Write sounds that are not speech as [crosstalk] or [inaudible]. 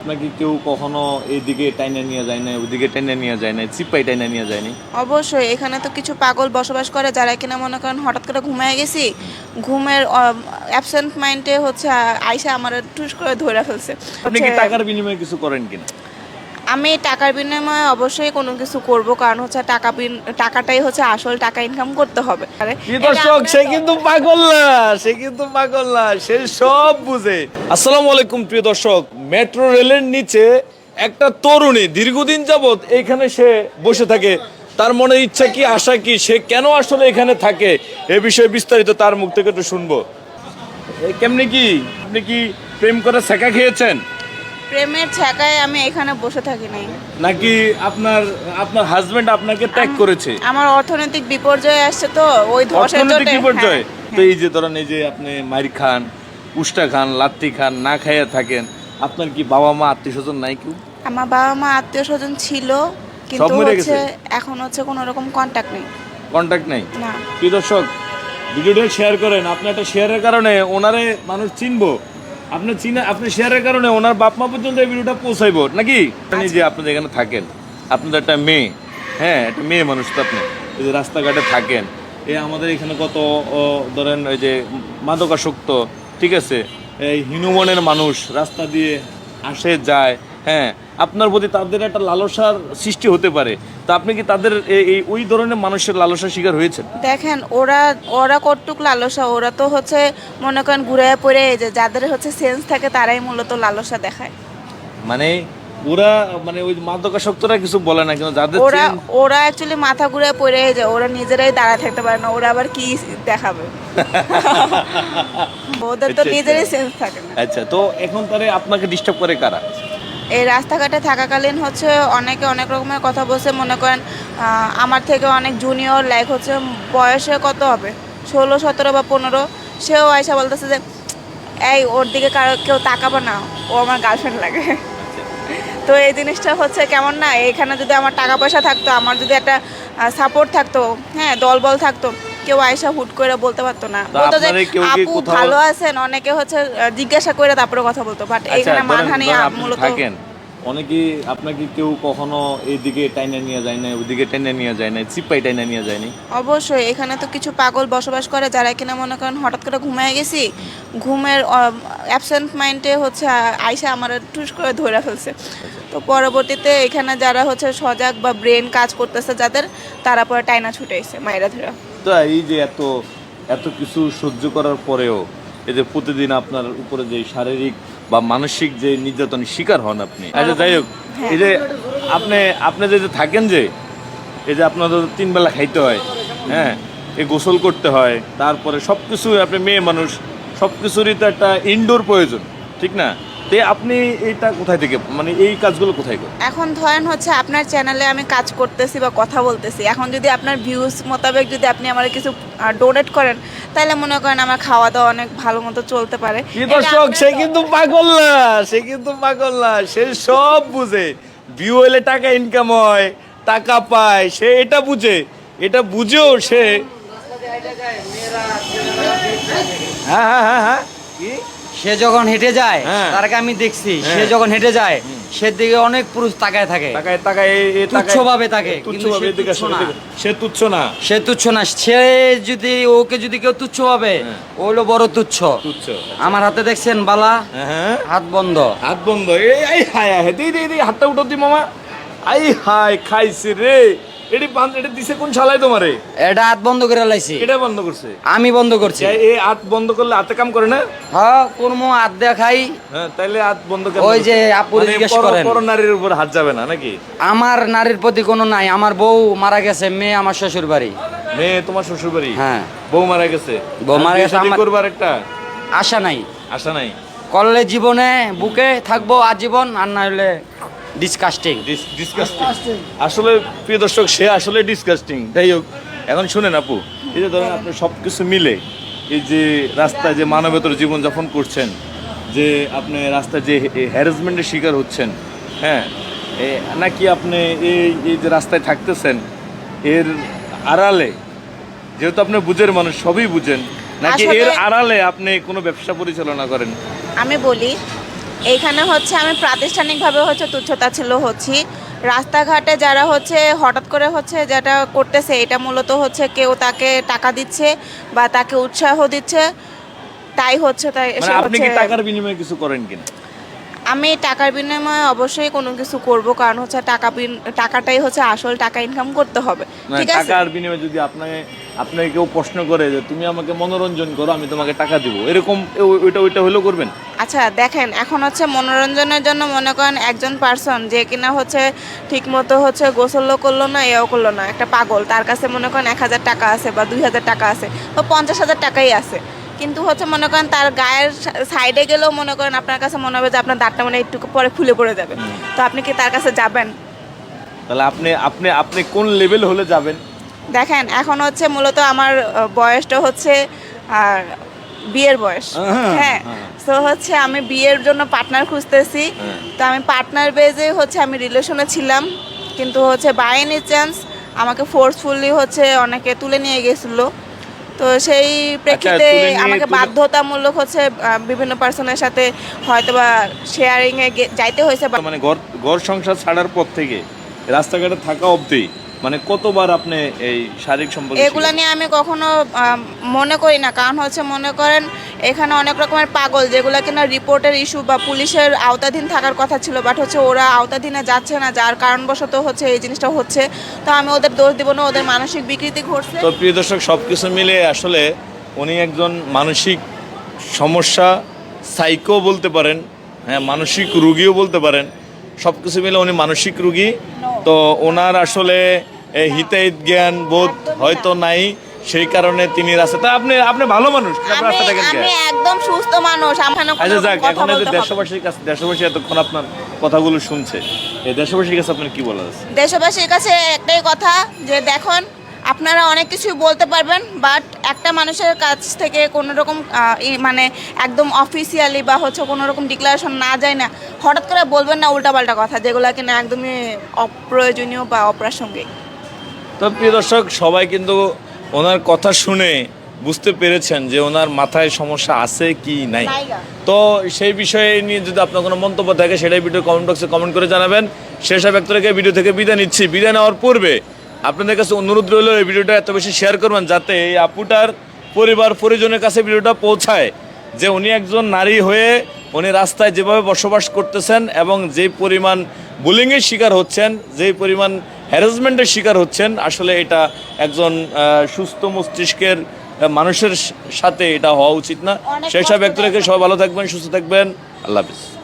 আপনাকে কেউ কখনো এইদিকে টাইনা নিয়ে যায় না ওইদিকে টাইনা নিয়ে যায় না চিপাই টাইনা নিয়ে যায় না অবশ্যই এখানে তো কিছু পাগল বসবাস করে যারা কিনা মনে করেন হঠাৎ করে ঘুমায় গেছি। ঘুমের অ্যাবসেন্ট মাইন্ডে হচ্ছে আইসা আমার টুস করে ধরে ফেলছে। আপনি কি টাকার বিনিময়ে কিছু করেন কিনা? আমি টাকার বিনিময়ে অবশ্যই কোনো কিছু করব কারণ হচ্ছে টাকা টাকাটাই হচ্ছে আসল টাকা ইনকাম করতে হবে। দর্শক সে কিন্তু পাগল না সে কিন্তু পাগল না সে সব বুঝে। আসসালামু আলাইকুম প্রিয় দর্শক। মেট্রো রেলের নিচে একটা তরুণী দীর্ঘদিন যাবত এখানে সে বসে থাকে। তার মনে ইচ্ছা কি আশা কি সে কেন আসলে এখানে থাকে? এ বিষয়ে বিস্তারিত তার মুখ থেকে একটু শুনব। এ, কেমনি কি? আপনি কি প্রেম করে শেখা খেয়েছেন? প্রেমের ছ্যাকায় আমি এখানে বসে থাকি নাই। নাকি আপনার আপনার হাজবেন্ড আপনাকে ত্যাগ করেছে? আমার অর্থনৈতিক বিপর্যয় আসছে তো ওই ধসের অর্থনৈতিক জন্য বিপর্যয়? হ্যাঁ, তো এই যে ধরেন এই যে আপনি মাইর খান উষ্টা খান লাত্তি খান না খাইয়া থাকেন আপনার কি বাবা মা আত্মীয় স্বজন নাই কেউ? আমার বাবা মা আত্মীয় স্বজন ছিল কিন্তু মরে হচ্ছে এখন হচ্ছে কোনো রকম কন্টাক্ট নেই। কন্ট্যাক্ট নাই? না। কি দর্শক ভিডিওটা শেয়ার করেন। আপনি একটা শেয়ারের কারণে ওনারে মানুষ চিনবো। আপনি চিনা আপনি শেয়ারের কারণে ওনার বাপ মা পর্যন্ত এই ভিডিওটা পৌঁছাইবো, নাকি? আপনি যে আপনি এখানে থাকেন আপনাদের একটা মেয়ে। হ্যাঁ একটা মেয়ে মানুষ তো আপনি। এই যে রাস্তাঘাটে থাকেন, এই আমাদের এখানে কত ধরেন ওই যে মাদকাসক্ত, ঠিক আছে? এই হিনুমনের মানুষ রাস্তা দিয়ে আসে, যায় হ্যাঁ আপনার প্রতি তাদের একটা লালসার সৃষ্টি হতে পারে। তা আপনি কি তাদের এই- ওই ধরনের মানুষের লালসার শিকার হয়েছে দেখেন ওরা ওরা কটুক লালসা ওরা তো হচ্ছে মনে করেন ঘুরে পড়ে এই যে যাদের হচ্ছে সেন্স থাকে তারাই মূলত লালসা দেখায়। মানে ওরা মানে ওই মাদকাসক্তরা কিছু বলে না কিন্তু যাদের ওরা ওরা অ্যাকচুয়ালি মাথা ঘুরে পড়ে এই যে ওরা নিজেরাই দাঁড়ায় থাকতে পারে না ওরা আবার কি দেখাবে? [laughs] ওদের তো নিজেরাই আচ্ছা। সেন্স থাকে না। আচ্ছা তো এখন তাহলে আপনাকে ডিস্টার্ব করে কারা? এই রাস্তাঘাটে থাকাকালীন হচ্ছে অনেকে অনেক রকমের কথা বলছে মনে করেন আমার থেকে অনেক জুনিয়র লাইক হচ্ছে বয়সে কত হবে? ষোলো সতেরো বা পনেরো সেও আয়সা বলতেছে যে এই ওর দিকে কারও কেউ তাকাবো না ও আমার গার্লফ্রেন্ড লাগে। তো এই জিনিসটা হচ্ছে কেমন না এখানে যদি আমার টাকা পয়সা থাকতো আমার যদি একটা সাপোর্ট থাকতো হ্যাঁ দলবল থাকতো কেউ আয়সা হুট করে বলতে পারতো না। বলতো যে আপু ভালো আছেন? অনেকে হচ্ছে জিজ্ঞাসা করে তারপরে কথা বলতো। বাট আচ্ছা এখানে মানহানি মূলত অনেকে আপনাকে কেউ কখনো এইদিকে টাইনা নিয়ে যায় না ওইদিকে টাইনা নিয়ে যায় না চিপাই টাইনা নিয়ে যায়নি অবশ্যই এখানে তো কিছু পাগল বসবাস করে যারা কিনা মনে করেন হঠাৎ করে ঘুমিয়ে গেছি। ঘুমের অ্যাবসেন্ট মাইন্ডে হচ্ছে আ- আইসা আমার টুস করে ধরে ফেলছে। তো পরবর্তীতে এখানে যারা হচ্ছে সজাগ বা ব্রেন কাজ করতেছে যাদের তারা পরে টাইনা ছুটে এসে মায়েরা ধরে। তো এই যে এত এত কিছু সহ্য করার পরেও এই যে প্রতিদিন আপনার উপরে যে শারীরিক বা মানসিক যে নির্যাতন শিকার হন আপনি। আচ্ছা যাই হোক এই যে আপনি আপনি যে থাকেন যে এই যে আপনাদের তিন বেলা খাইতে হয় হ্যাঁ এই গোসল করতে হয় তারপরে সব কিছু আপনি মেয়ে মানুষ সব কিছুরই তো একটা ইনডোর প্রয়োজন। ঠিক না? তে আপনি এইটা কোথায় থেকে মানে এই কাজগুলো কোথায় করেন? এখন ধরেন হচ্ছে আপনার চ্যানেলে আমি কাজ করতেছি বা কথা বলতেছি এখন যদি আপনার ভিউজ মোতাবেক যদি আপনি আমার কিছু ডোনেট করেন তাহলে মনে করেন আমার খাওয়া দাওয়া অনেক ভালো মতো চলতে পারে। কি এটা দর্শক সে কিন্তু পাগল না সে কিন্তু পাগল না সে সব বুঝে। ভিউ হলে টাকা ইনকাম হয় টাকা পায় সে এটা বুঝে। এটা বুঝেও সে হ্যাঁ হ্যাঁ হ্যাঁ হ্যাঁ। কি? সে যখন হেঁটে যায় হ্যাঁ। তারকে আমি দেখছি সে হ্যাঁ। যখন হেঁটে যায় সে দিকে অনেক পুরুষ তাকায় থাকে। তাকায় টাকায় এ- এ টাকায়- তুচ্ছভাবে তাকে, সে তুচ্ছ না। সে তুচ্ছ না। সে তুচ্ছ না। সে যদি ওকে যদি কেউ তুচ্ছ ভাবে হ্যাঁ। ও হলো বড় তুচ্ছ। তুচ্ছ। আমার হাতে দেখছেন বালা? হাত বন্ধ। হাত বন্ধ। এই হায় হায় দি দি হাতটা উঠো দি মামা। আই হায় খাইছে রে। এটি এটা দিছে কোন শালাই তোমারে? এটা হাত বন্ধ করে লাইছি। এটা বন্ধ করছে? আমি বন্ধ করছি। এই- হাত বন্ধ করলে হাতে কাম করে না? হ্যাঁ কোন মো হাত দেখাই। হ্যাঁ তাইলে হাত বন্ধ ওই যে? মানে জিজ্ঞেস করেন। পর নারীর উপর হাত যাবে না নাকি? আমার নারীর প্রতি কোনো নাই। আমার বউ মারা গেছে মেয়ে আমার শ্বশুর বাড়ি। মেয়ে তোমার শ্বশুর বাড়ি? হ্যাঁ। বউ মারা গেছে? বউ মারা গেছে, আমার- করবার একটা আশা নাই। আশা নাই? করলে জীবনে বুকে থাকব আজীবন আর না হলে ডিসকাস্টিং ডিসকাস্টিং আসলে প্রিয় দর্শক সে আসলে ডিসকাস্টিং যাই হোক এখন শুনেন আপু এই যে ধরেন আপনি সব কিছু মিলে এই যে রাস্তায় যে মানবেতর জীবনযাপন করছেন যে আপনি রাস্তায় যে হ্যারাসমেন্টের শিকার হচ্ছেন হ্যাঁ এ, নাকি আপনি এই এই যে রাস্তায় থাকতেছেন এর আড়ালে যেহেতু আপনি বুঝের মানুষ সবই বুঝেন নাকি এর আড়ালে আপনি কোনো ব্যবসা পরিচালনা করেন? আমি বলি এইখানে হচ্ছে আমি প্রাতিষ্ঠানিকভাবে হচ্ছে তুচ্ছতা ছিল হচ্ছি। রাস্তাঘাটে যারা হচ্ছে হঠাৎ করে হচ্ছে যেটা করতেছে এটা মূলত হচ্ছে কেউ তাকে টাকা দিচ্ছে বা তাকে উৎসাহ দিচ্ছে তাই হচ্ছে তাই মানে আপনি কি টাকার বিনিময়ে কিছু করেন কিনা? আমি টাকার বিনিময়ে অবশ্যই কোনো কিছু করব কারণ হচ্ছে টাকা টাকাটাই হচ্ছে আসল টাকা ইনকাম করতে হবে। মানে ঠিক আছে? টাকার বিনিময়ে যদি আপনাকে আপনাকে কেউ প্রশ্ন করে যে তুমি আমাকে মনোরঞ্জন করো আমি তোমাকে টাকা দিব। এরকম ওইটা ওইটা হলেও করবেন? আচ্ছা দেখেন এখন হচ্ছে মনোরঞ্জনের জন্য মনে করেন একজন পার্সন যে কিনা হচ্ছে ঠিক মতো হচ্ছে গোসলও করল না এও করল না। একটা পাগল তার কাছে মনে করেন এক হাজার টাকা আছে বা দুই হাজার টাকা আছে বা পঞ্চাশ হাজার টাকাই আছে। কিন্তু হচ্ছে মনে করেন তার গায়ের সাইডে গেলেও মনে করেন আপনার কাছে মনে হবে যে আপনার দাঁতটা মানে একটু পরে খুলে পড়ে যাবে। তো আপনি কি তার কাছে যাবেন? তাহলে আপনি আপনি আপনি কোন লেভেল হলে যাবেন? দেখেন এখন হচ্ছে মূলত আমার বয়সটা হচ্ছে আর বিয়ের বয়স হ্যাঁ, হ্যাঁ হ্যাঁ। তো হচ্ছে আমি বিয়ের জন্য পার্টনার খুঁজতেছি হ্যাঁ। তো আমি পার্টনার বেজে হচ্ছে আমি রিলেশনে ছিলাম কিন্তু হচ্ছে বাই এনি চান্স আমাকে ফোর্সফুলি হচ্ছে অনেকে তুলে নিয়ে গেছিল তো সেই প্রেক্ষিতে আমাকে বাধ্যতামূলক হচ্ছে বিভিন্ন পার্সনের সাথে হয়তো বা শেয়ারিংয়ে যাইতে হয়েছে মানে ঘর ঘর সংসার ছাড়ার পর থেকে রাস্তাঘাটে থাকা অবধি মানে কতবার আপনি এই শারীরিক সম্পর্ক এগুলা নিয়ে আমি কখনো মনে করি না। কারণ হচ্ছে মনে করেন এখানে অনেক রকমের পাগল যেগুলো কিনা রিপোর্টের ইস্যু বা পুলিশের আওতাধীন থাকার কথা ছিল বাট হচ্ছে ওরা আওতাধীনে যাচ্ছে না যার কারণবশত হচ্ছে এই জিনিসটা হচ্ছে। তো আমি ওদের দোষ দিব না ওদের মানসিক বিকৃতি ঘটছে। তো প্রিয় দর্শক সব কিছু মিলে আসলে উনি একজন মানসিক সমস্যা সাইকো বলতে পারেন হ্যাঁ মানসিক রুগীও বলতে পারেন সব কিছু মিলে উনি মানসিক রুগী। তো ওনার আসলে হিতাহিত জ্ঞান বোধ হয়তো নাই সেই কারণে তিনি রাস্তা তা আপনি আপনি ভালো মানুষ রাস্তা দেখেন আমি একদম সুস্থ মানুষ আচ্ছা যাক এখন এই দেশবাসীর কাছে দেশবাসী এতক্ষণ আপনার কথাগুলো শুনছে। এই দেশবাসীর কাছে আপনার কি বলার আছে? দেশবাসীর কাছে একটাই কথা যে দেখুন আপনারা অনেক কিছুই বলতে পারবেন বাট একটা মানুষের কাছ থেকে কোনো রকম মানে একদম অফিসিয়ালি বা হচ্ছে কোনো রকম ডিক্লারেশন না যায় না হঠাৎ করে বলবেন না উল্টাপাল্টা কথা যেগুলো কিনা একদমই অপ্রয়োজনীয় বা অপ্রাসঙ্গিক। তো প্রিয় দর্শক সবাই কিন্তু ওনার কথা শুনে বুঝতে পেরেছেন যে ওনার মাথায় সমস্যা আছে কি নাই। তো সেই বিষয়ে নিয়ে যদি আপনার কোনো মন্তব্য থাকে সেটাই ভিডিও কমেন্ট বক্সে কমেন্ট করে জানাবেন। শেষব ব্যক্ত রেখে ভিডিও থেকে বিদায় নিচ্ছি। বিদায় নেওয়ার পূর্বে আপনাদের কাছে অনুরোধ রইল এই ভিডিওটা এত বেশি শেয়ার করবেন যাতে এই আপুটার পরিবার পরিজনের কাছে ভিডিওটা পৌঁছায়। যে উনি একজন নারী হয়ে উনি রাস্তায় যেভাবে বসবাস করতেছেন এবং যে পরিমাণ বুলিংয়ের শিকার হচ্ছেন যেই পরিমাণ হ্যারাসমেন্টের শিকার হচ্ছেন আসলে এটা একজন সুস্থ মস্তিষ্কের মানুষের সাথে এটা হওয়া উচিত না। সেই সব ব্যক্ত রেখে কষ্টদায়ক। সবাই ভালো থাকবেন সুস্থ থাকবেন। আল্লাহ হাফিজ।